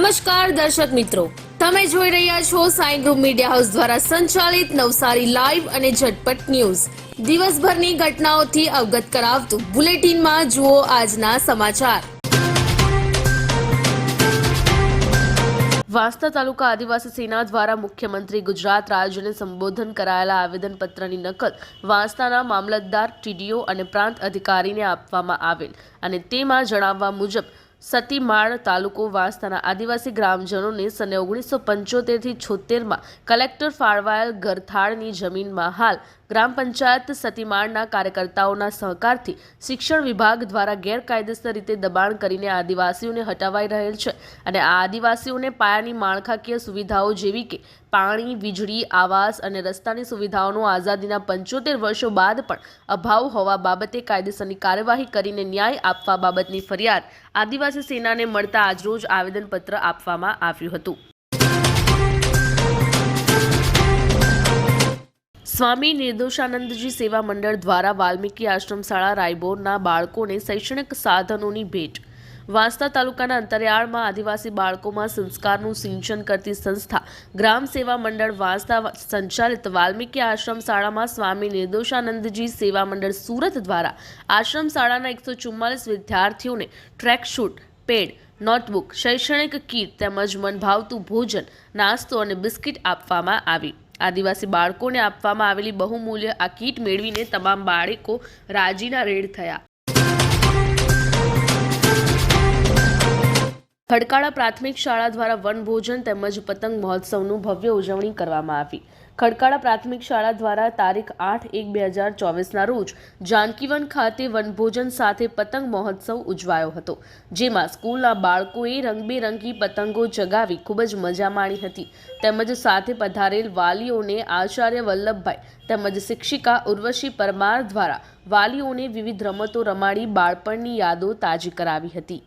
નમસ્કાર દર્શક મિત્રો. તમે જોઈ રહ્યા છો સાઈ ગ્રુપ મીડિયા હાઉસ દ્વારા સંચાલિત નવસારી લાઈવ અને ઝટપટ ન્યૂઝ. દિવસભરની ઘટનાઓથી અવગત કરાવતું બુલેટિનમાં જુઓ આજના સમાચાર. વાંસદા તાલુકા આદિવાસી સેના દ્વારા મુખ્યમંત્રી ગુજરાત રાજ્યને સંબોધન કરાયેલા આવેદનપત્રની નકલ વાંસદાના મામલતદાર, ટીડીઓ અને પ્રાંત અધિકારીને આપવામાં આવેલ અને તેમાં જણાવવા મુજબ સતીમાળ તાલુકો વાંસદાના આદિવાસી ગ્રામજનોને સને ઓગણીસો પંચોતેરથી છોતેરમાં કલેક્ટર ફાળવાયેલ ગરથાળની જમીનમાં હાલ ગ્રામ પંચાયત સતીમાળના કાર્યકર્તાઓના સહકારથી શિક્ષણ વિભાગ દ્વારા ગેરકાયદેસર રીતે દબાણ કરીને આદિવાસીઓને હટાવાઈ રહેલ છે અને આ આદિવાસીઓને પાયાની માળખાકીય સુવિધાઓ જેવી કે પાણી, વીજળી, આવાસ અને રસ્તાની સુવિધાઓનો આઝાદીના પંચોતેર વર્ષો બાદ પણ અભાવ હોવા બાબતે કાયદેસરની કાર્યવાહી કરીને ન્યાય આપવા બાબતની ફરિયાદ આદિવાસી સેનાને મળતા આજરોજ આવેદનપત્ર આપવામાં આવ્યું હતું. સ્વામી નિર્દોષાનંદજી સેવા મંડળ દ્વારા વાલ્મીકી આશ્રમ શાળા રાયબોરના બાળકોને શૈક્ષણિક સાધનોની ભેટ વાંસદા તાલુકાના અંતરિયાળમાં આદિવાસી બાળકોમાં સંસ્કારનું સિંચન કરતી સંસ્થા ગ્રામ સેવા મંડળ વાંસદા સંચાલિત વાલ્મીકી આશ્રમ શાળામાં સ્વામી નિર્દોષાનંદજી સેવા મંડળ સુરત દ્વારા આશ્રમ શાળાના એકસો ચુમ્માલીસ વિદ્યાર્થીઓને ટ્રેક શૂટ પેડ નોટબુક શૈક્ષણિક કીટ તેમજ મન ભાવતું ભોજન, નાસ્તો અને બિસ્કિટ આપવામાં આવી. આદિવાસી બાળકોને આપવામાં આવેલી બહુમૂલ્ય આ કીટ મેળવીને તમામ બાળકો રાજીના રેડ થયા. ખડકાળા પ્રાથમિક શાળા દ્વારા વનભોજન તેમજ પતંગ મહોત્સવનું ભવ્ય ઉજવણી કરવામાં આવી. ખડકાળા પ્રાથમિક શાળા દ્વારા તારીખ આઠ એક બે હજાર ચોવીસના રોજ જાનકીવન ખાતે વનભોજન સાથે પતંગ મહોત્સવ ઉજવાયો હતો, જેમાં સ્કૂલના બાળકોએ રંગબેરંગી પતંગો ચગાવી ખૂબ જ મજા માણી હતી. તેમજ સાથે પધારેલ વાલીઓને આચાર્ય વલ્લભભાઈ તેમજ શિક્ષિકા ઉર્વશી પરમાર દ્વારા વાલીઓને વિવિધ રમતો રમાડી બાળપણની યાદો તાજી કરાવી હતી.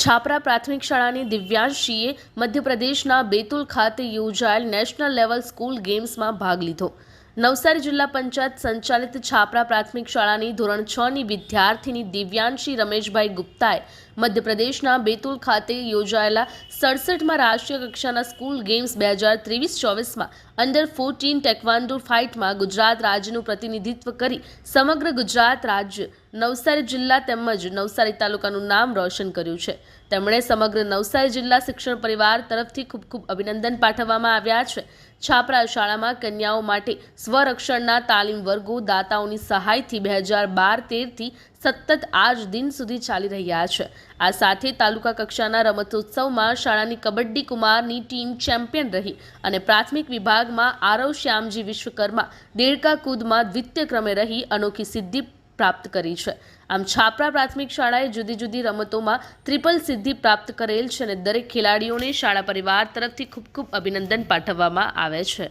Chhapra પ્રાથમિક શાળાની દિવ્યાંશીએ મધ્યપ્રદેશના બેતુલ ખાતે યોજાયેલ નેશનલ લેવલ સ્કૂલ ગેમ્સમાં ભાગ લીધો. નવસારી જિલ્લા પંચાયત સંચાલિત છાપરા પ્રાથમિક શાળાની ધોરણ છ ની વિદ્યાર્થીની દિવ્યાંશી રમેશભાઈ ગુપ્તાએ મધ્યપ્રદેશના બેતુલ ખાતે યોજાયેલા સડસઠમાં રાષ્ટ્રીય કક્ષાના સ્કૂલ ગેમ્સ બે હજાર ત્રેવીસ ચોવીસમાં અંડર ફોર્ટીન ટેકવાન્ડો ફાઇટમાં ગુજરાત રાજ્યનું પ્રતિનિધિત્વ કરી સમગ્ર ગુજરાત રાજ્ય નવસારી જિલ્લા તેમજ નવસારી તાલુકાનું નામ રોશન કર્યું છે. તેમણે સમગ્ર નવસારી જિલ્લા શિક્ષણ પરિવાર તરફથી ખૂબ ખૂબ અભિનંદન પાઠવવામાં આવ્યા છે. છાપરા શાળામાં કન્યાઓ માટે સ્વરક્ષણના તાલીમ વર્ગો દાતાઓની સહાયથી બે હજાર બાર તેરથી સતત આજ દિન સુધી ચાલી રહ્યા છે. આ સાથે તાલુકા કક્ષાના રમતોત્સવમાં શાળાની કબડ્ડી કુમારની ટીમ ચેમ્પિયન રહી અને પ્રાથમિક વિભાગમાં આરવ શ્યામજી વિશ્વકર્મા, દેડકા કૂદમાં દ્વિતીય ક્રમે રહી, અનોખી સિદ્ધિ પ્રાપ્ત કરી છે. આમ છાપરા પ્રાથમિક શાળાએ જુદી જુદી રમતોમાં ત્રિપલ સિદ્ધિ પ્રાપ્ત કરેલ છે અને દરેક ખેલાડીઓને શાળા પરિવાર તરફથી ખૂબ ખૂબ અભિનંદન પાઠવવામાં આવે છે.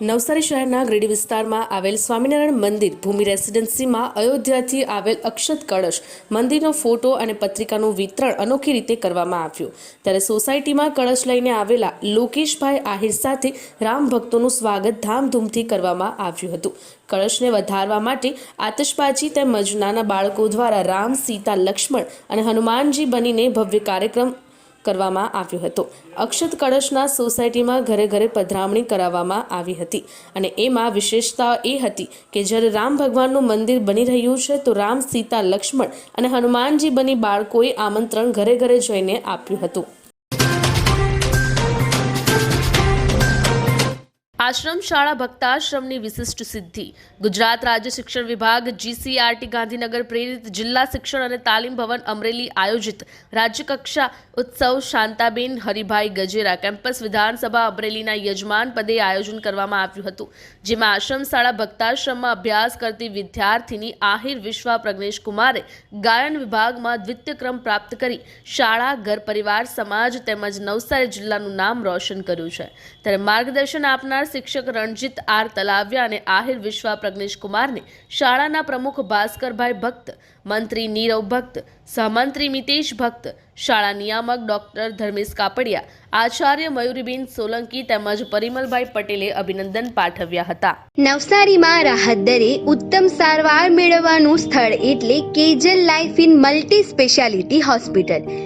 નવસારી શહેરના ગ્રેડી વિસ્તારમાં આવેલ સ્વામિનારાયણ મંદિર ભૂમિ રેસિડેન્સીમાં અયોધ્યાથી આવેલ અક્ષત કળશ મંદિરનો ફોટો અને પત્રિકાનું વિતરણ અનોખી રીતે કરવામાં આવ્યું. ત્યારે સોસાયટીમાં કળશ લઈને આવેલા લોકેશભાઈ આહિર સાથે રામ ભક્તોનું સ્વાગત ધામધૂમથી કરવામાં આવ્યું હતું. કળશને વધારવા માટે આતશબાજી તેમજ નાના બાળકો દ્વારા રામ, સીતા, લક્ષ્મણ અને હનુમાનજી બનીને ભવ્ય કાર્યક્રમ કરવામાં આવ્યો હતો. અક્ષત કળશના સોસાયટીમાં ઘરે ઘરે પધરામણી કરાવવામાં આવી હતી અને એમાં વિશેષતા એ હતી કે જ્યારે રામ ભગવાનનું મંદિર બની રહ્યું છે, તો રામ, સીતા, લક્ષ્મણ અને હનુમાનજી બની બાળકોએ આમંત્રણ ઘરે ઘરે જઈને આપ્યું હતું. આશ્રમ શાળા ભક્તાશ્રમની વિશિષ્ટ સિદ્ધિ. ગુજરાત રાજ્ય શિક્ષણ વિભાગ જીસીઆરટી ગાંધીનગર પ્રેરિત જિલ્લા શિક્ષણ અને તાલીમ ભવન અમરેલી આયોજિત રાજ્યકક્ષા ઉત્સવ શાંતાબેન હરિભાઈ ગજેરા કેમ્પસ વિધાનસભા અમરેલીના યજમાન પદે આયોજન કરવામાં આવ્યું હતું, જેમાં આશ્રમ શાળા ભક્તાશ્રમમાં અભ્યાસ કરતી વિદ્યાર્થીની આહિર વિશ્વા પ્રજ્ઞેશ કુમારે ગાયન વિભાગમાં દ્વિતીય ક્રમ પ્રાપ્ત કરી શાળા, ઘર પરિવાર, સમાજ તેમજ નવસારી જિલ્લાનું નામ રોશન કર્યું છે. ત્યારે માર્ગદર્શન આપનાર શિક્ષક રણજીત આર તલાવ્યા અને આહિર વિશ્વા પ્રજ્ઞેશ કુમારને શાળાના પ્રમુખ ભાસ્કરભાઈ ભક્ત, મંત્રી નીરવ ભક્ત, સહમંત્રી મિતેશ ભક્ત, શાળા નિયામક ડોક્ટર ધર્મેશ કાપડિયા, આચાર્ય મયુરીબેન સોલંકી તેમજ પરિમલભાઈ પટેલે અભિનંદન પાઠવ્યા હતા. નવસારીમાં રાહત દરે ઉત્તમ સારવાર મેળવવાનું સ્થળ એટલે Kejal life in multi speciality hospital.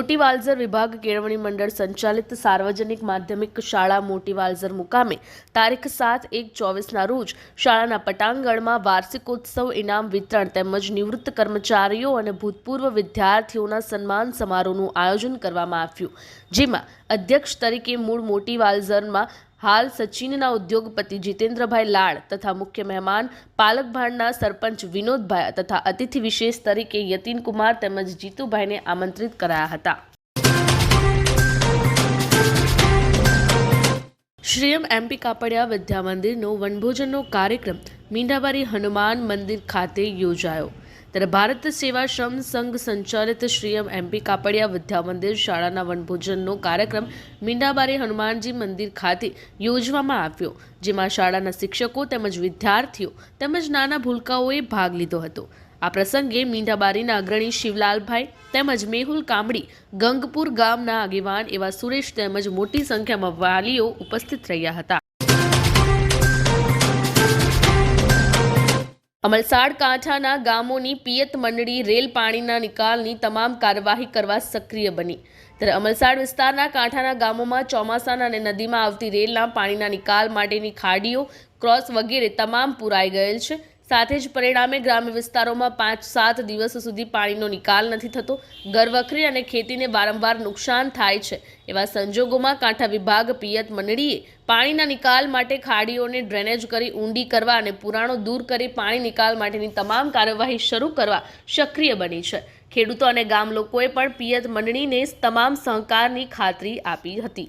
મોટી વિભાગ કેળવણી મંડળ સંચાલિત સાર્વજનિક માધ્યમિક શાળા મોટી મુકામે તારીખ સાત એક ચોવીસના રોજ શાળાના પટાંગણમાં વાર્ષિકોત્સવ ઇનામ વિતરણ તેમજ નિવૃત્ત કર્મચારીઓ અને ભૂતપૂર્વ વિદ્યાર્થીઓના સન્માન સમારોહનું આયોજન કરવામાં આવ્યું. જેમાં અધ્યક્ષ તરીકે મૂળ મોટી વાલઝરમાં હાલ સચિનના ઉદ્યોગપતિ જીતેન્દ્રભાઈ લાડ તથા મુખ્ય મહેમાન પાલકભાડના સરપંચ વિનોદભાઈ તથા અતિથિ વિશેષ તરીકે યતીનકુમાર તેમજ જીતુભાઈને આમંત્રિત કરાયા હતા. શ્રીયમ એમપી કાપડિયા વિદ્યા મંદિરનો વનભોજનનો કાર્યક્રમ મીંડાબારી હનુમાન મંદિર ખાતે યોજાયો. ત્યારે ભારત સેવા શ્રમ સંઘ સંચાલિત શ્રીયમ એમપી કાપડિયા વિદ્યા મંદિર શાળાના વનભોજનનો કાર્યક્રમ મીંઢાબારી હનુમાનજી મંદિર ખાતે યોજવામાં આવ્યો, જેમાં શાળાના શિક્ષકો તેમજ વિદ્યાર્થીઓ તેમજ નાના ભૂલકાઓએ ભાગ લીધો હતો. આ પ્રસંગે મીંઢાબારીના અગ્રણી શિવલાલભાઈ તેમજ મેહુલ કામડી, ગંગપુર ગામના આગેવાન એવા સુરેશ તેમજ મોટી સંખ્યામાં વાલીઓ ઉપસ્થિત રહ્યા હતા. અમલસાડ કાંઠાના ગામોની પિયત મંડળી રેલ પાણીના નિકાલની તમામ કાર્યવાહી કરવા સક્રિય બની. ત્યારે અમલસાડ વિસ્તારના કાંઠાના ગામોમાં ચોમાસાના અને નદીમાં આવતી રેલના પાણીના નિકાલ માટેની ખાડીઓ, ક્રોસ વગેરે તમામ પુરાઈ ગયેલ છે. સાથે જ પરિણામે ગ્રામ્ય વિસ્તારોમાં પાંચ સાત દિવસ સુધી પાણીનો નિકાલ નથી થતો. ઘરવખરી અને ખેતીને વારંવાર નુકસાન થાય છે. એવા સંજોગોમાં કાંઠા વિભાગ પિયત મંડળીએ પાણીના નિકાલ માટે ખાડીઓને ડ્રેનેજ કરી ઊંડી કરવા અને પુરાણો દૂર કરી પાણી નિકાલ માટેની તમામ કાર્યવાહી શરૂ કરવા સક્રિય બની છે. ખેડૂતો અને ગામ લોકોએ પણ પિયત મંડળીને તમામ સહકારની ખાતરી આપી હતી.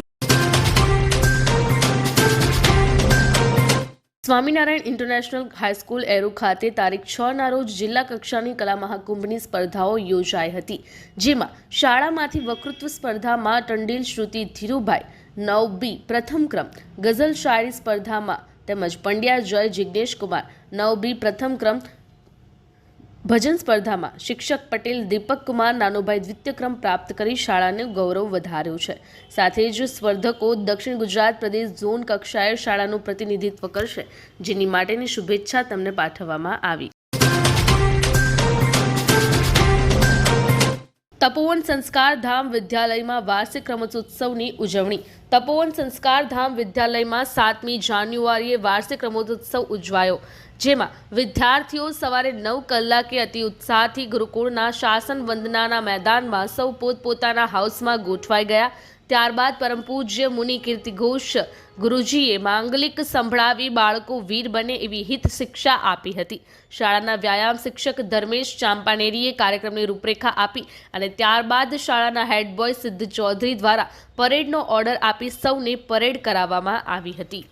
Swaminarayan international high school arrow ખાતે તારીખ છ ના રોજ જિલ્લા કક્ષાની કલા મહાકુંભની સ્પર્ધાઓ યોજાઈ હતી, જેમાં શાળામાંથી વક્તૃત્વ સ્પર્ધામાં ટંડીલ શ્રુતિ ધીરુભાઈ, નવ બી, પ્રથમ ક્રમ, ગઝલ શાયરી સ્પર્ધામાં તેમજ પંડ્યા જય જિજ્ઞેશ કુમાર નવ બી, પ્રથમ ક્રમ ભજન સ્પર્ધામાં શિક્ષક પટેલ, દીપક કુમાર, નાનોભાઈ દ્વિતીય ક્રમ પ્રાપ્ત કરી શાળાને ગૌરવ વધાર્યું છે. સાથે જ સ્પર્ધકો દક્ષિણ ગુજરાત પ્રદેશ ઝોન કક્ષાએ શાળાનું પ્રતિનિધિત્વ કરશે, જેની માટેની શુભેચ્છા તેમને પાઠવવામાં આવી. તપોવન સંસ્કાર ધામ વિદ્યાલયમાં વાર્ષિક રમતોત્સવની ઉજવણી. તપોવન સંસ્કાર ધામ વિદ્યાલયમાં સાતમી જાન્યુઆરીએ વાર્ષિક રમતોત્સવ ઉજવાયો. જેમાં વિદ્યાર્થીઓ સવારે નવ કલાકે અતિ ઉત્સાહથી ગુરુકુળના શાસન વંદનાના મેદાનમાં સૌ પોતપોતાના હાઉસમાં ગોઠવાઈ ગયા. ત્યારબાદ પરમ પૂજ્ય મુનિ કીર્તિ ઘોષ ગુરુજીએ માંગલિક સંભળાવી બાળકો વીર બને એવી હિત શિક્ષા આપી હતી. શાળાના વ્યાયામ શિક્ષક ધર્મેશ ચાંપાનેરીએ કાર્યક્રમની રૂપરેખા આપી અને ત્યારબાદ શાળાના હેડ બોય સિદ્ધ ચૌધરી દ્વારા પરેડનો ઓર્ડર આપી સૌને પરેડ કરાવવામાં આવી હતી.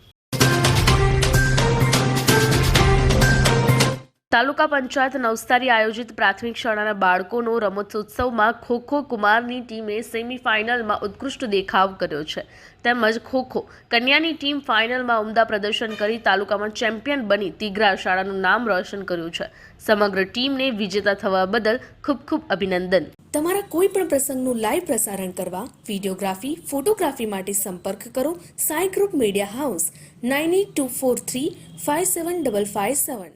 તાલુકા પંચાયત નવસારી આયોજિત પ્રાથમિક શાળાના બાળકોનો રમતોત્સવમાં ખોખો કુમારની ટીમે સેમીફાઇનલમાં ઉત્કૃષ્ટ દેખાવ કર્યો છે. તેમજ ખોખો કન્યાની ટીમ ફાઇનલમાં ઉમદા પ્રદર્શન કરી તાલુકામાં ચેમ્પિયન બની તિગ્રા શાળાનું નામ રોશન કર્યું છે. સમગ્ર ટીમને વિજેતા થવા બદલ ખૂબ ખૂબ અભિનંદન. તમારા કોઈ પણ પ્રસંગનું લાઈવ પ્રસારણ કરવા વિડીયોગ્રાફી, ફોટોગ્રાફી માટે સંપર્ક કરો Sai group media house, nine eight two four three five seven double five seven.